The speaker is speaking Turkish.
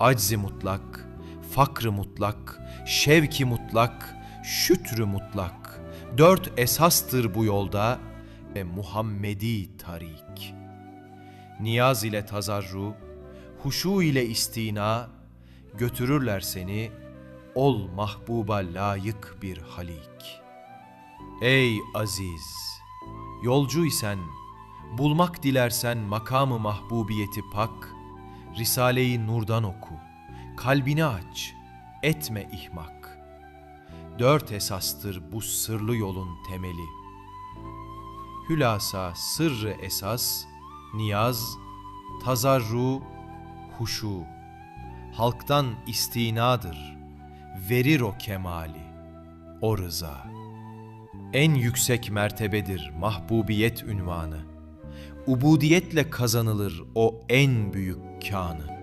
aczi mutlak, fakrı mutlak, şevki mutlak, şütrü mutlak. Dört esastır bu yolda ve Muhammedi tarik. Niyaz ile tazarru, huşu ile istina, götürürler seni, ol mahbuba layık bir halik. Ey aziz, yolcuysen, bulmak dilersen makamı mahbubiyeti pak, Risale-i Nur'dan oku, kalbini aç, etme ihmak. Dört esastır bu sırlı yolun temeli. Hülasa sırrı esas, niyaz, tazarru, huşu. Halktan istinadır, verir o kemali, o rıza. En yüksek mertebedir mahbubiyet ünvanı. Ubudiyetle kazanılır o en büyük kanı.